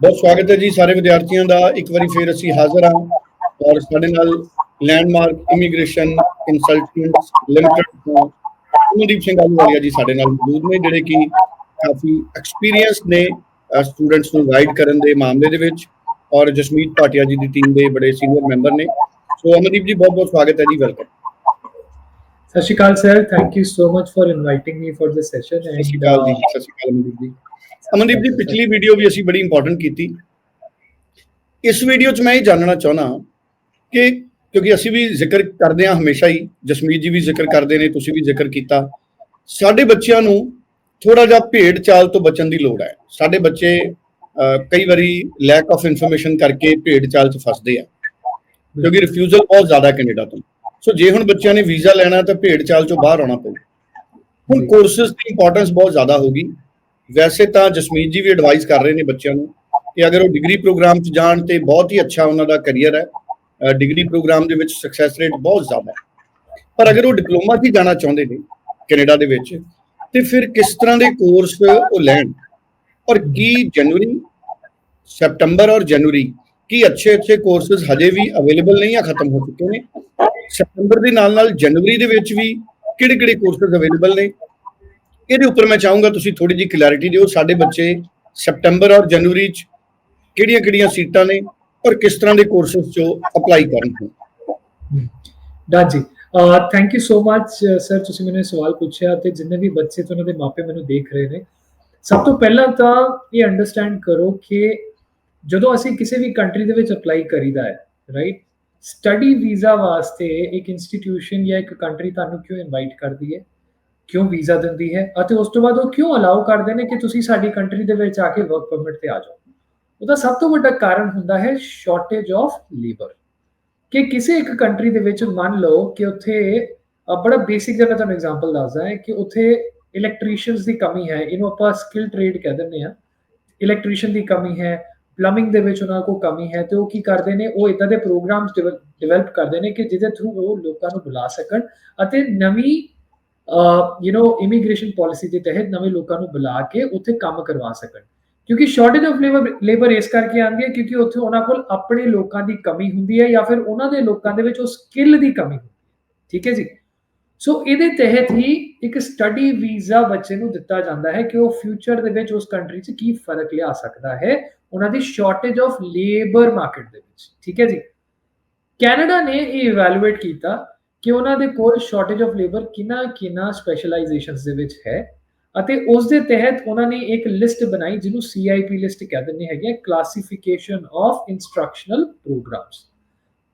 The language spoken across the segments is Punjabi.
ਬਹੁਤ ਸਵਾਗਤ ਹੈ ਜੀ ਸਾਰੇ ਵਿਦਿਆਰਥੀਆਂ ਦਾ। ਇੱਕ ਵਾਰੀ ਫੇਰ ਅਸੀਂ ਹਾਜ਼ਰ ਹਾਂ ਔਰ ਸਾਡੇ ਨਾਲ ਲੈਂਡਮਾਰਕ ਇਮੀਗ੍ਰੇਸ਼ਨ ਕੰਸਲਟੈਂਟਸ ਲਿਮਟਿਡ ਤੋਂ ਅਮਨਦੀਪ ਸਿੰਘ ਆਲੂਵਾਲੀਆ ਜੀ ਸਾਡੇ ਨਾਲ ਮੌਜੂਦ ਨੇ ਜਿਹੜੇ ਕਿ ਕਾਫੀ ਐਕਸਪੀਰੀਅੰਸ ਨੇ ਸਟੂਡੈਂਟਸ ਨੂੰ ਗਾਈਡ ਕਰਨ ਦੇ ਮਾਮਲੇ ਦੇ ਵਿੱਚ ਔਰ ਜਸਮੀਤ ਭਾਟਿਆ ਜੀ ਦੀ ਟੀਮ ਦੇ ਬੜੇ ਸੀਨੀਅਰ ਮੈਂਬਰ ਨੇ। ਸੋ ਅਮਨਦੀਪ ਜੀ ਬਹੁਤ ਬਹੁਤ ਸਵਾਗਤ ਹੈ ਜੀ ਵੈਲਕਮ ਸਤਿ ਸ਼੍ਰੀ ਅਕਾਲ sir thank you so much for inviting me for this session ਸਤਿ ਸ਼੍ਰੀ ਅਕਾਲ ਜੀ ਸਤਿ ਸ਼੍ਰੀ ਅਕਾਲ ਅਮਨਦੀਪ ਜੀ। ਅਮਨਦੀਪ ਜੀ, ਪਿਛਲੀ ਵੀਡੀਓ ਵੀ ਅਸੀਂ ਬੜੀ ਇੰਪੋਰਟੈਂਟ ਕੀਤੀ। ਇਸ ਵੀਡੀਓ 'ਚ ਮੈਂ ਇਹ ਜਾਣਨਾ ਚਾਹਣਾ ਕਿ ਕਿਉਂਕਿ ਅਸੀਂ ਵੀ ਜ਼ਿਕਰ ਕਰਦੇ ਹਾਂ ਹਮੇਸ਼ਾ ਹੀ, ਜਸਮੀਤ ਜੀ ਵੀ ਜ਼ਿਕਰ ਕਰਦੇ ਨੇ, ਤੁਸੀਂ ਵੀ ਜ਼ਿਕਰ ਕੀਤਾ। ਸਾਡੇ ਬੱਚਿਆਂ ਨੂੰ ਥੋੜਾ ਜਿਹਾ ਭੇਡ ਚਾਲ ਤੋਂ ਬਚਣ ਦੀ ਲੋੜ ਹੈ। ਸਾਡੇ ਬੱਚੇ ਕਈ ਵਾਰੀ ਲੈਕ ਆਫ ਇਨਫੋਰਮੇਸ਼ਨ ਕਰਕੇ ਭੇਡ ਚਾਲ 'ਚ ਫਸਦੇ ਆ। ਕਿਉਂਕਿ ਰਿਫਿਊਜ਼ਲ ਬਹੁਤ ਜ਼ਿਆਦਾ ਕੈਨੇਡਾ ਤੋਂ। ਸੋ ਜੇ ਹੁਣ ਬੱਚਿਆਂ ਨੇ ਵੀਜ਼ਾ ਲੈਣਾ ਤਾਂ ਭੇਡ ਚਾਲ 'ਚੋਂ ਬਾਹਰ ਆਉਣਾ ਪਊ। ਹੁਣ ਜੀ। ਕੋਰਸਸ ਦੀ ਇੰਪੋਰਟੈਂਸ ਬਹੁਤ ਜ਼ਿਆਦਾ ਹੋਗੀ ਵੈਸੇ ਤਾਂ ਜਸਮੀਤ ਜੀ ਵੀ ਐਡਵਾਈਸ ਕਰ ਰਹੇ ਨੇ ਬੱਚਿਆਂ ਨੂੰ ਕਿ ਅਗਰ ਉਹ ਡਿਗਰੀ ਪ੍ਰੋਗਰਾਮ 'ਚ ਜਾਣ ਤੇ ਬਹੁਤ ਹੀ ਅੱਛਾ ਉਹਨਾਂ ਦਾ ਕੈਰੀਅਰ ਹੈ ਡਿਗਰੀ ਪ੍ਰੋਗਰਾਮ ਦੇ ਵਿੱਚ ਸਕਸੈਸ ਰੇਟ ਬਹੁਤ ਜ਼ਿਆਦਾ ਹੈ। ਪਰ ਅਗਰ ਉਹ ਡਿਪਲੋਮਾ 'ਚ ਜਾਣਾ ਚਾਹੁੰਦੇ ਨੇ ਕੈਨੇਡਾ ਦੇ ਵਿੱਚ, ਤੇ ਫਿਰ ਕਿਸ ਤਰ੍ਹਾਂ ਦੇ ਕੋਰਸ ਉਹ ਲੈਣ? ਔਰ ਕੀ ਜਨਵਰੀ, ਸਪਟੰਬਰ ਔਰ ਜਨਵਰੀ, ਕੀ ਅੱਛੇ ਅੱਛੇ ਕੋਰਸਸ ਹਜੇ ਵੀ ਅਵੇਲੇਬਲ ਨਹੀਂ ਆ ਖਤਮ ਹੋ ਚੁੱਕੇ ਨੇ? ਸਪਟੰਬਰ ਦੇ ਨਾਲ ਨਾਲ ਜਨਵਰੀ ਦੇ ਵਿੱਚ ਵੀ ਕਿਹੜੇ ਕਿਹੜੇ ਕੋਰਸਸ ਅਵੇਲੇਬਲ ਨੇ? ਇਹਦੇ ਉੱਪਰ ਮੈਂ ਚਾਹੂੰਗਾ ਤੁਸੀਂ ਥੋੜੀ ਜਿਹੀ ਕਲੈਰਿਟੀ ਦਿਓ? ਸਾਡੇ ਬੱਚੇ ਸਪਟੰਬਰ ਔਰ ਜਨਵਰੀ ਚ ਕਿਹੜੀਆਂ ਕਿਹੜੀਆਂ ਸੀਟਾਂ ਨੇ ਔਰ ਕਿਸ ਤਰ੍ਹਾਂ ਦੇ ਕੋਰਸਸ ਚੋਂ ਅਪਲਾਈ ਕਰਨ done thank you so much sir ਤੁਸੀਂ ਮੈਨੂੰ ਸਵਾਲ ਪੁੱਛਿਆ ਤੇ ਜਿੰਨੇ ਵੀ ਬੱਚੇ ਤੇ ਉਹਨਾਂ ਦੇ ਮਾਪੇ ਮੈਨੂੰ ਦੇਖ ਰਹੇ ਨੇ, ਸਭ ਤੋਂ ਪਹਿਲਾਂ ਤਾਂ ਇਹ ਅੰਡਰਸਟੈਂਡ ਕਰੋ ਕਿ ਜਦੋਂ ਅਸੀਂ ਕਿਸੇ ਵੀ ਕੰਟਰੀ ਦੇ ਵਿੱਚ ਅਪਲਾਈ ਕਰੀਦਾ ਹੈ ਰਾਈਟ ਸਟੱਡੀ ਵੀਜ਼ਾ ਵਾਸਤੇ ਇੱਕ ਇੰਸਟੀਟਿਊਸ਼ਨ ਜਾਂ ਇੱਕ ਕੰਟਰੀ ਤੁਹਾਨੂੰ ਕਿਉਂ ਇਨਵਾਈਟ ਕਰਦੀ ਹੈ? ਕਿਉਂ ਵੀਜ਼ਾ ਦਿੰਦੀ ਹੈ ਅਤੇ ਉਸ ਤੋਂ ਬਾਅਦ ਉਹ ਕਿਉਂ ਅਲਾਉ ਕਰਦੇ ਨੇ ਕਿ ਤੁਸੀਂ ਸਾਡੀ ਕੰਟਰੀ ਦੇ ਵਿੱਚ ਆ ਕੇ ਵਰਕ ਪਰਮਿਟ ਤੇ ਆ ਜਾਓ? ਉਹਦਾ ਸਭ ਤੋਂ ਵੱਡਾ ਕਾਰਨ ਹੁੰਦਾ ਹੈ ਸ਼ਾਰਟੇਜ ਆਫ ਲੇਬਰ ਕਿ ਕਿਸੇ ਇੱਕ ਕੰਟਰੀ ਦੇ ਵਿੱਚ ਮੰਨ ਲਓ ਕਿ ਉੱਥੇ ਬੜਾ ਬੇਸਿਕ ਜਿਹਾ ਮੈਂ ਤੁਹਾਨੂੰ ਐਗਜ਼ਾਮਪਲ ਦੱਸਦਾ ਹੈ ਕਿ ਉੱਥੇ ਇਲੈਕਟ੍ਰੀਸ਼ੀਅਨਸ ਦੀ ਕਮੀ ਹੈ, ਇਹਨੂੰ ਆਪਾਂ ਸਕਿੱਲ ਟ੍ਰੇਡ ਕਹਿ ਦਿੰਦੇ ਆ ਇਲੈਕਟ੍ਰੀਸ਼ੀਅਨ ਦੀ ਕਮੀ ਹੈ ਪਲੰਬਿੰਗ ਦੇ ਵਿੱਚ ਉਹਨਾਂ ਕੋਲ ਕਮੀ ਹੈ ਤੇ ਉਹ ਕੀ ਕਰਦੇ ਨੇ, ਉਹ ਇਦਾਂ ਦੇ ਪ੍ਰੋਗਰਾਮਸ ਡਿਵੈਲਪ ਕਰਦੇ ਨੇ ਕਿ ਜਿਹਦੇ ਥਰੂ ਉਹ ਲੋਕਾਂ ਨੂੰ ਬੁਲਾ ਸਕਣ ਅਤੇ ਨਵੀਂ ਯੂ نو ਇਮੀਗ੍ਰੇਸ਼ਨ ਪਾਲਿਸੀ ਦੇ ਤਹਿਤ ਨਵੇਂ ਲੋਕਾਂ ਨੂੰ ਬੁਲਾ ਕੇ ਉੱਥੇ ਕੰਮ ਕਰਵਾ ਸਕਣ। ਕਿਉਂਕਿ ਸ਼ਾਰਟੇਜ ਆਫ ਲੇਬਰ ਲੇਬਰ ਇਸ ਕਰਕੇ ਆਉਂਦੀ ਹੈ ਕਿਉਂਕਿ ਉੱਥੇ ਉਹਨਾਂ ਕੋਲ ਆਪਣੇ ਲੋਕਾਂ ਦੀ ਕਮੀ ਹੁੰਦੀ ਹੈ ਜਾਂ ਫਿਰ ਉਹਨਾਂ ਦੇ ਲੋਕਾਂ ਦੇ ਵਿੱਚ ਉਹ ਸਕਿੱਲ ਦੀ ਕਮੀ ਹੁੰਦੀ ਹੈ। ਠੀਕ ਹੈ ਜੀ? ਸੋ ਇਹਦੇ ਤਹਿਤ ਹੀ ਇੱਕ ਸਟੱਡੀ ਵੀਜ਼ਾ ਬੱਚੇ ਨੂੰ ਦਿੱਤਾ ਜਾਂਦਾ ਹੈ ਕਿ ਉਹ ਫਿਊਚਰ ਦੇ ਵਿੱਚ ਉਸ ਕੰਟਰੀ 'ਚ ਕੀ ਫ਼ਰਕ ਲਿਆ ਸਕਦਾ ਹੈ ਉਹਨਾਂ ਦੀ ਸ਼ਾਰਟੇਜ ਆਫ ਲੇਬਰ ਮਾਰਕੀਟ ਦੇ ਵਿੱਚ। ਠੀਕ ਹੈ ਜੀ? ਕੈਨੇਡਾ ਨੇ ਇਹ ਇਵੈਲੂਏਟ ਕੀਤਾ ਕਿ ਉਹਨਾਂ ਦੇ ਕੋਲ ਸ਼ਾਰਟੇਜ ਆਫ ਲੇਬਰ ਕਿੰਨਾ ਕਿੰਨਾ ਸਪੈਸ਼ਲਾਈਜੇਸ਼ਨਸ ਦੇ ਵਿੱਚ ਹੈ ਅਤੇ ਉਸ ਦੇ ਤਹਿਤ ਉਹਨਾਂ ਨੇ ਇੱਕ ਲਿਸਟ ਬਣਾਈ ਜਿਹਨੂੰ CIP ਲਿਸਟ ਕਹਿ ਦਿੰਦੇ ਹੈਗੇ ਕਲਾਸੀਫਿਕੇਸ਼ਨ ਆਫ ਇਨਸਟਰਕਸ਼ਨਲ ਪ੍ਰੋਗਰਾਮਸ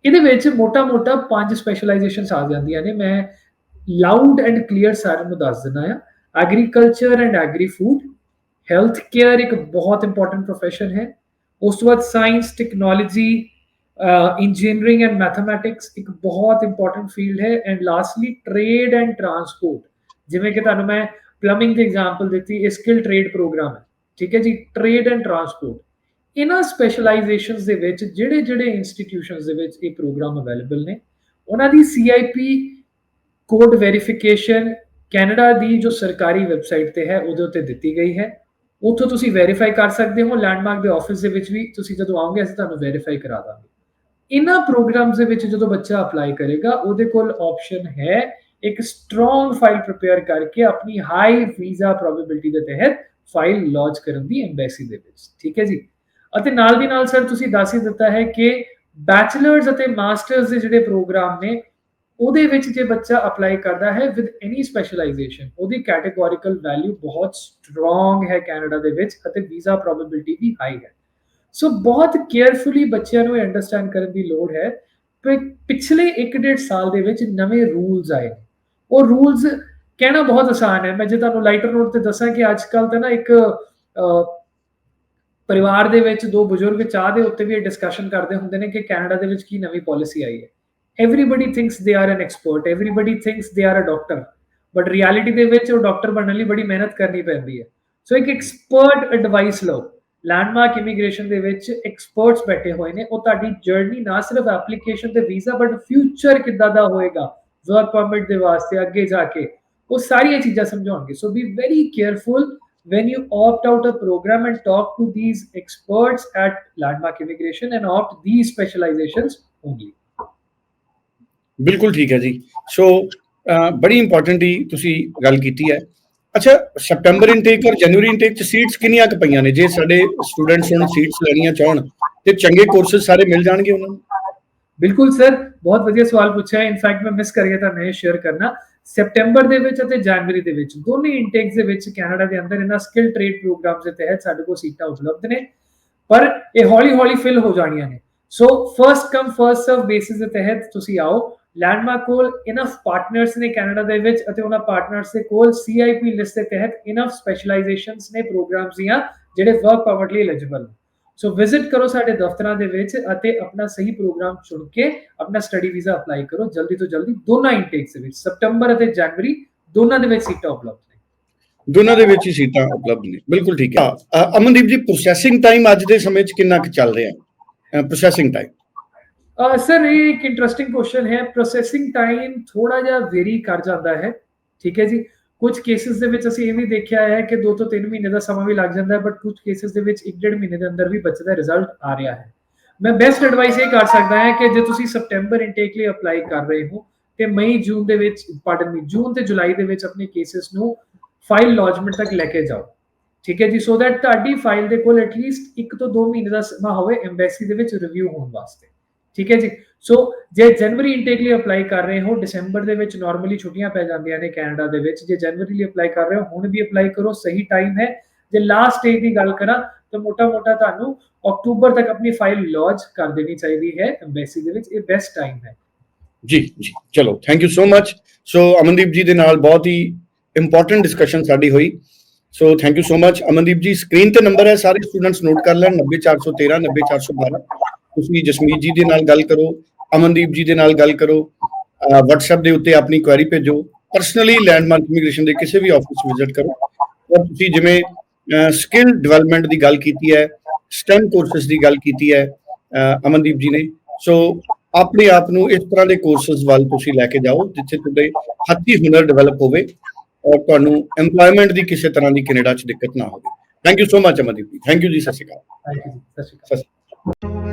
ਇਹਦੇ ਵਿੱਚ ਮੋਟਾ-ਮੋਟਾ ਪੰਜ ਸਪੈਸ਼ਲਾਈਜੇਸ਼ਨਸ ਆ ਜਾਂਦੀਆਂ ਨੇ। ਮੈਂ ਲਾਊਡ ਐਂਡ ਕਲੀਅਰ ਸਾਰਿਆਂ ਨੂੰ ਦੱਸ ਦਿੰਦਾ ਆ agriculture and agri food health care ਇੱਕ ਬਹੁਤ ਇੰਪੋਰਟੈਂਟ profession ਹੈ। ਉਸ ਤੋਂ ਬਾਅਦ science technology engineering and mathematics ਇੱਕ ਬਹੁਤ ਇੰਪੋਰਟੈਂਟ ਫੀਲਡ ਹੈ and lastly trade and transport ਜਿਵੇਂ ਕਿ ਤੁਹਾਨੂੰ ਮੈਂ ਪਲੰਬਿੰਗ ਦੀ ਐਗਜ਼ਾਮਪਲ ਦਿੱਤੀ, ਇਹ ਸਕਿੱਲ ਟ੍ਰੇਡ ਪ੍ਰੋਗਰਾਮ ਹੈ। ਠੀਕ ਹੈ ਜੀ? ਟ੍ਰੇਡ ਐਂਡ ਟਰਾਂਸਪੋਰਟ ਇਹਨਾਂ ਸਪੈਸ਼ਲਾਈਜੇਸ਼ਨਸ ਦੇ ਵਿੱਚ ਜਿਹੜੇ ਜਿਹੜੇ ਇੰਸਟੀਟਿਊਸ਼ਨਸ ਦੇ ਵਿੱਚ ਇਹ ਪ੍ਰੋਗਰਾਮ ਅਵੇਲੇਬਲ ਨੇ, ਉਹਨਾਂ ਦੀ CIP ਕੋਡ ਵੈਰੀਫਿਕੇਸ਼ਨ ਕੈਨੇਡਾ ਦੀ ਜੋ ਸਰਕਾਰੀ ਵੈਬਸਾਈਟ ਤੇ ਹੈ, ਉਹਦੇ ਉੱਤੇ ਦਿੱਤੀ ਗਈ ਹੈ। ਉੱਥੋਂ ਤੁਸੀਂ ਵੈਰੀਫਾਈ ਕਰ ਸਕਦੇ ਹੋ ਲੈਂਡਮਾਰਕ ਦੇ ਆਫਿਸ ਦੇ ਵਿੱਚ ਵੀ ਤੁਸੀਂ ਜਦੋਂ ਆਓਗੇ, ਅਸੀਂ ਤੁਹਾਨੂੰ ਵੈਰੀਫਾਈ ਕਰਾ ਦਾਂਗੇ। ਇਹਨਾਂ ਪ੍ਰੋਗਰਾਮਸ ਦੇ ਵਿੱਚ ਜਦੋਂ ਬੱਚਾ ਅਪਲਾਈ ਕਰੇਗਾ, ਉਹਦੇ ਕੋਲ ਆਪਸ਼ਨ ਹੈ ਇੱਕ ਸਟਰੋਂਗ ਫਾਈਲ ਪ੍ਰਿਪੇਅਰ ਕਰਕੇ ਆਪਣੀ ਹਾਈ ਵੀਜ਼ਾ ਪ੍ਰੋਬੇਬਿਲਿਟੀ ਦੇ ਤਹਿਤ ਫਾਈਲ ਲੌਂਚ ਕਰਨ ਦੀ ਐਮਬੈਸੀ ਦੇ ਵਿੱਚ, ਠੀਕ ਹੈ ਜੀ? ਅਤੇ ਨਾਲ ਦੀ ਨਾਲ ਸਰ ਤੁਸੀਂ ਦੱਸ ਹੀ ਦਿੱਤਾ ਹੈ ਕਿ ਬੈਚਲਰਸ ਅਤੇ ਮਾਸਟਰਸ ਦੇ ਜਿਹੜੇ ਪ੍ਰੋਗਰਾਮ ਨੇ, ਉਹਦੇ ਵਿੱਚ ਜੇ ਬੱਚਾ ਅਪਲਾਈ ਕਰਦਾ ਹੈ ਵਿਦ ਐਨੀ ਸਪੈਸ਼ਲਾਈਜੇਸ਼ਨ ਉਹਦੀ ਕੈਟਾਗੋਰੀਕਲ ਵੈਲਿਊ ਬਹੁਤ ਸਟਰੋਂਗ ਹੈ ਕੈਨੇਡਾ ਦੇ ਵਿੱਚ ਅਤੇ ਵੀਜ਼ਾ ਪ੍ਰੋਬੇਬਿਲਿਟੀ ਵੀ ਹਾਈ ਹੈ। ਸੋ ਬਹੁਤ ਕੇਅਰਫੁਲੀ ਬੱਚਿਆਂ ਨੂੰ ਅੰਡਰਸਟੈਂਡ ਕਰਨ ਦੀ ਲੋੜ ਹੈ ਕਿ ਪਿਛਲੇ 1.5 ਸਾਲ ਦੇ ਵਿੱਚ ਨਵੇਂ ਰੂਲਸ ਆਏ ਉਹ ਰੂਲਸ ਕਹਿਣਾ ਬਹੁਤ ਆਸਾਨ ਹੈ ਮੈਂ ਜੇ ਤੁਹਾਨੂੰ ਲਾਈਟਰ ਨੋਟ ਤੇ ਦੱਸਾਂ ਕਿ ਅੱਜ ਕੱਲ ਤਾਂ ਨਾ ਇੱਕ ਪਰਿਵਾਰ ਦੇ ਵਿੱਚ ਦੋ ਬਜ਼ੁਰਗ ਚਾਹ ਦੇ ਉੱਤੇ ਵੀ ਇਹ ਡਿਸਕਸ਼ਨ ਕਰਦੇ ਹੁੰਦੇ ਨੇ ਕਿ ਕੈਨੇਡਾ ਦੇ ਵਿੱਚ ਕੀ ਨਵੀਂ ਪਾਲਿਸੀ ਆਈ ਹੈ everybody thinks they are an expert. Everybody thinks they are a doctor. But reality ਦੇ ਵਿੱਚ ਉਹ ਡਾਕਟਰ ਬਣਨ ਲਈ ਬੜੀ ਮਿਹਨਤ ਕਰਨੀ ਪੈਂਦੀ ਹੈ ਸੋ ਇੱਕ ਐਕਸਪਰਟ ਐਡਵਾਈਸ ਲਓ ਲੈਂਡਮਾਰਕ ਇਮੀਗ੍ਰੇਸ਼ਨ ਦੇ ਵਿੱਚ ਐਕਸਪਰਟਸ ਬੈਠੇ ਹੋਏ ਨੇ। ਉਹ ਤੁਹਾਡੀ ਜਰਨੀ ਨਾ ਸਿਰਫ ਐਪਲੀਕੇਸ਼ਨ ਤੇ ਵੀਜ਼ਾ ਬਟ ਫਿਊਚਰ ਕਿੱਦਾਂ ਦਾ ਹੋਏਗਾ? ਵਰਕ ਪਰਮਿਟ ਦੇ ਵਾਸਤੇ ਅੱਗੇ ਜਾ ਕੇ। ਉਹ ਸਾਰੀਆਂ ਚੀਜ਼ਾਂ ਸਮਝਾਉਣਗੇ। So be very careful when you opt out a program and talk to these experts at landmark immigration and opt these specializations only. ਬਿਲਕੁਲ ਠੀਕ ਹੈ ਜੀ। ਸੋ ਬੜੀ ਇੰਪੋਰਟੈਂਟ ਹੀ ਤੁਸੀਂ ਗੱਲ ਕੀਤੀ ਹੈ। ਅੱਛਾ ਸਪਟੈਂਬਰ ਇਨਟੇਕ ਔਰ ਜਨਵਰੀ ਇਨਟੇਕ ਚ ਸੀਟਸ ਕਿੰਨੀਆਂ ਕੁ ਪਈਆਂ ਨੇ? ਜੇ ਸਾਡੇ ਸਟੂਡੈਂਟਸ ਹੁਣ ਸੀਟਸ ਲੈਣੀਆਂ ਚਾਹਣ, ਤੇ ਚੰਗੇ ਕੋਰਸਸ ਸਾਰੇ ਮਿਲ ਜਾਣਗੇ ਉਹਨਾਂ ਨੂੰ? ਬਿਲਕੁਲ ਸਰ, ਬਹੁਤ ਵਧੀਆ ਸਵਾਲ ਪੁੱਛਿਆ। ਇਨਫੈਕਟ ਮੈਂ ਮਿਸ ਕਰ ਗਿਆ ਤਾਂ ਮੈਂ ਸ਼ੇਅਰ ਕਰਨਾ। ਸੈਪਟੈਂਬਰ ਦੇ ਵਿੱਚ ਅਤੇ ਜਨਵਰੀ ਦੇ ਵਿੱਚ, ਦੋਨੇ ਇਨਟੇਕਸ ਦੇ ਵਿੱਚ ਕੈਨੇਡਾ ਦੇ ਅੰਦਰ ਇਹਨਾਂ ਸਕਿੱਲ ਟ੍ਰੇਡ ਪ੍ਰੋਗਰਾਮਸ ਦੇ ਤਹਿਤ ਸਾਡੇ ਕੋਲ ਸੀਟਾਂ ਉਪਲਬਧ ਨੇ। ਪਰ ਇਹ ਹੌਲੀ-ਹੌਲੀ ਫਿਲ ਹੋ ਜਾਣੀਆਂ ਨੇ। So first come first serve basis ਦੇ ਤਹਿਤ ਤੁਸੀਂ ਆਓ। ਲੈਂਡਮਾਰਕ ਕੋਲ ਇਨਫ ਪਾਰਟਨਰਸ ਨੇ ਕੈਨੇਡਾ ਦੇ ਵਿੱਚ ਅਤੇ ਉਹਨਾਂ ਪਾਰਟਨਰਸ ਦੇ ਕੋਲ ਸੀਆਈਪੀ ਲਿਸਟ ਦੇ ਤਹਿਤ ਇਨਫ ਸਪੈਸ਼ਲਾਈਜੇਸ਼ਨਸ ਨੇ ਪ੍ਰੋਗਰਾਮਸ ਦੀਆਂ ਜਿਹੜੇ ਵਰਕ ਪਰਮਿਟ ਲਈ ਐਲੀਜੀਬਲ ਸੋ ਵਿਜ਼ਿਟ ਕਰੋ ਸਾਡੇ ਦਫ਼ਤਰਾਂ ਦੇ ਵਿੱਚ ਅਤੇ ਆਪਣਾ ਸਹੀ ਪ੍ਰੋਗਰਾਮ ਚੁਣ ਕੇ ਆਪਣਾ ਸਟੱਡੀ ਵੀਜ਼ਾ ਅਪਲਾਈ ਕਰੋ। ਜਲਦੀ ਤੋਂ ਜਲਦੀ ਦੋਨਾਂ ਇਨਟੇਕਸ ਦੇ ਵਿੱਚ ਸਪਟੈਂਬਰ ਅਤੇ ਜਨਵਰੀ ਦੋਨਾਂ ਦੇ ਵਿੱਚ ਸੀਟਾਂ ਉਪਲਬਧ ਨੇ। ਦੋਨਾਂ ਦੇ ਵਿੱਚ ਹੀ ਸੀਟਾਂ ਉਪਲਬਧ ਨੇ। ਬਿਲਕੁਲ ਠੀਕ ਹੈ। ਅਮਨਦੀਪ ਜੀ ਪ੍ਰੋਸੈਸਿੰਗ ਟਾਈਮ ਅੱਜ ਦੇ ਸਮੇਂ 'ਚ ਕਿੰਨਾ ਕੁ ਚੱਲ ਰਿਹਾ? ਹੈ ਪ੍ਰੋਸੈਸਿੰਗ ਟਾਈਮ ਸਰ, ਇਹ ਇੱਕ ਇੰਟਰਸਟਿੰਗ ਕੁਐਸਚਨ ਹੈ। ਪ੍ਰੋਸੈਸਿੰਗ ਟਾਈਮ ਥੋੜਾ ਜਿਹਾ ਵੇਰੀ ਕਰ ਜਾਂਦਾ ਹੈ। ਠੀਕ ਹੈ ਜੀ? ਕੁਝ ਕੇਸਿਸ ਦੇ ਵਿੱਚ ਅਸੀਂ ਇਹ ਵੀ ਦੇਖਿਆ ਹੈ ਕਿ 2 ਤੋਂ 3 ਮਹੀਨੇ ਦਾ ਸਮਾਂ ਵੀ ਲੱਗ ਜਾਂਦਾ ਹੈ ਬਟ ਕੁਝ ਕੇਸਿਸ ਦੇ ਵਿੱਚ 1.5 ਮਹੀਨੇ ਦੇ ਅੰਦਰ ਵੀ ਬੱਚੇ ਦਾ ਰਿਜ਼ਲਟ ਆ ਰਿਹਾ ਹੈ। ਮੈਂ ਬੈਸਟ ਐਡਵਾਈਸ ਇਹ ਕਰ ਸਕਦਾ ਹੈ ਕਿ ਜੇ ਤੁਸੀਂ ਸਪਟੈਂਬਰ ਇਨਟੇਕ ਲਈ ਅਪਲਾਈ ਕਰ ਰਹੇ ਹੋ, ਤੇ ਮਈ, ਜੂਨ ਦੇ ਵਿੱਚ ਪਾਰਡਨ ਮੀ ਜੂਨ ਤੇ ਜੁਲਾਈ ਦੇ ਵਿੱਚ ਆਪਣੇ ਕੇਸਿਸ ਨੂੰ ਫਾਈਲ ਲੌਜਮੈਂਟ ਤੱਕ ਲੈ ਕੇ ਜਾਓ। ਠੀਕ ਹੈ ਜੀ? ਸੋ ਦੈਟ ਤੁਹਾਡੀ ਫਾਈਲ ਦੇ ਕੋਲ ਐਟਲੀਸਟ 1 ਤੋਂ 2 ਮਹੀਨੇ ਦਾ ਸਮਾਂ ਹੋਵੇ ਐਮਬੈਸੀ ਦੇ ਵਿੱਚ ਰਿਵਿਊ ਹੋਣ ਵਾਸਤੇ। ਠੀਕ ਹੈ ਜੀ? ਸੋ ਜੇ ਜਨਵਰੀ ਇਨਟੇਕ ਲਈ ਅਪਲਾਈ ਕਰ ਰਹੇ ਹੋ ਦਸੰਬਰ ਦੇ ਵਿੱਚ ਨਾਰਮਲੀ ਛੁੱਟੀਆਂ ਪੈ ਜਾਂਦੀਆਂ ਨੇ ਕੈਨੇਡਾ ਦੇ ਵਿੱਚ। ਜੇ ਜਨਵਰੀ ਲਈ ਅਪਲਾਈ ਕਰ ਰਹੇ ਹੋ, ਹੁਣ ਵੀ ਅਪਲਾਈ ਕਰੋ, ਸਹੀ ਟਾਈਮ ਹੈ। ਜੇ ਲਾਸਟ ਸਟੇਜ ਦੀ ਗੱਲ ਕਰਾਂ, ਤਾਂ ਮੋਟਾ-ਮੋਟਾ ਤੁਹਾਨੂੰ ਅਕਤੂਬਰ ਤੱਕ ਆਪਣੀ ਫਾਈਲ ਲੌਂਚ ਕਰ ਦੇਣੀ ਚਾਹੀਦੀ ਹੈ। ਐਮਬੈਸੀ ਦੇ ਵਿੱਚ ਇਹ ਬੈਸਟ ਟਾਈਮ ਹੈ। ਜੀ ਜੀ। ਚਲੋ thank you so much so Amandeep ji ਦੇ ਨਾਲ ਬਹੁਤ ਹੀ ਇੰਪੋਰਟੈਂਟ ਡਿਸਕਸ਼ਨ ਸਾਡੀ ਹੋਈ। So thank you so much Amandeep ji screen ਤੇ ਨੰਬਰ ਹੈ, ਸਾਰੇ ਸਟੂਡੈਂਟਸ ਨੋਟ ਕਰ ਲੈਣ। 90413 90412 ਤੁਸੀਂ ਜਸਮੀਤ ਜੀ ਦੇ ਨਾਲ ਗੱਲ ਕਰੋ ਅਮਨਦੀਪ ਜੀ ਦੇ ਨਾਲ ਗੱਲ ਕਰੋ WhatsApp ਦੇ ਉੱਤੇ ਆਪਣੀ ਕੁਐਰੀ ਭੇਜੋ ਪਰਸਨਲੀ ਲੈਂਡਮਾਰਕ ਇਮੀਗ੍ਰੇਸ਼ਨ ਦੇ ਕਿਸੇ ਵੀ ਆਫਿਸ ਵਿਜ਼ਿਟ ਕਰੋ। ਔਰ ਤੁਸੀਂ ਜਿਵੇਂ ਸਕਿੱਲ ਡਿਵੈਲਪਮੈਂਟ ਦੀ ਗੱਲ ਕੀਤੀ ਹੈ ਸਟੈਮ ਕੋਰਸਸ ਦੀ ਗੱਲ ਕੀਤੀ ਹੈ ਅਮਨਦੀਪ ਜੀ ਨੇ। ਸੋ ਆਪਣੇ ਆਪ ਨੂੰ ਇਸ ਤਰ੍ਹਾਂ ਦੇ ਕੋਰਸਸ ਵੱਲ ਤੁਸੀਂ ਲੈ ਕੇ ਜਾਓ ਜਿੱਥੇ ਤੁਹਾਡੇ ਹੱਥੀ ਹੁਨਰ ਡਿਵੈਲਪ ਹੋਵੇ ਔਰ ਤੁਹਾਨੂੰ EMPLOYMENT ਦੀ ਕਿਸੇ ਤਰ੍ਹਾਂ ਦੀ ਕੈਨੇਡਾ 'ਚ ਦਿੱਕਤ ਨਾ ਹੋਵੇ। Thank you so much Amandeep ji. Thank you ਜੀ ਸਤਿ ਸ਼੍ਰੀ ਅਕਾਲ। ਥੈਂਕ ਯੂ ਸਤਿ ਸ਼੍ਰੀ ਅਕਾਲ।